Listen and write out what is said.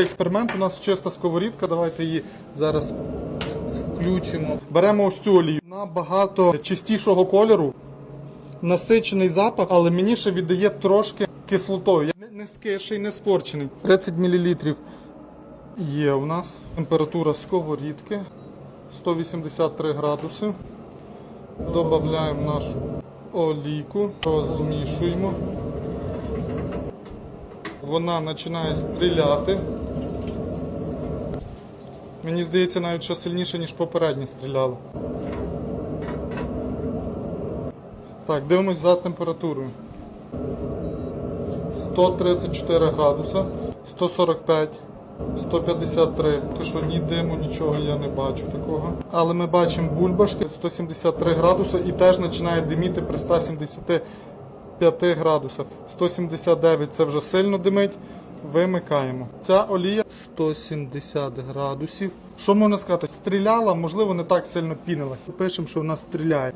Експеримент у нас чиста сковорідка. Давайте її зараз включимо. Беремо ось цю олію. Набагато чистішого кольору. Насичений запах, але мені ще віддає трошки кислотою. Не, скиший, не спорчений. 30 мл є у нас. Температура сковорідки 183 градуси. Додаємо нашу олійку, розмішуємо. Вона починає стріляти. Мені здається, навіть що сильніше, ніж попередня стріляла. Так, дивимось за температурою. 134 градуса, 145, 153. Поки що ні диму, нічого я не бачу такого. Але ми бачимо бульбашки 173 градуси і теж починає диміти при 175 градусах. 179 це вже сильно димить. Вимикаємо. Ця олія 170 градусів. Що можна сказати? Стріляла, можливо, не так сильно пінилась. Пишемо, що вона стріляє.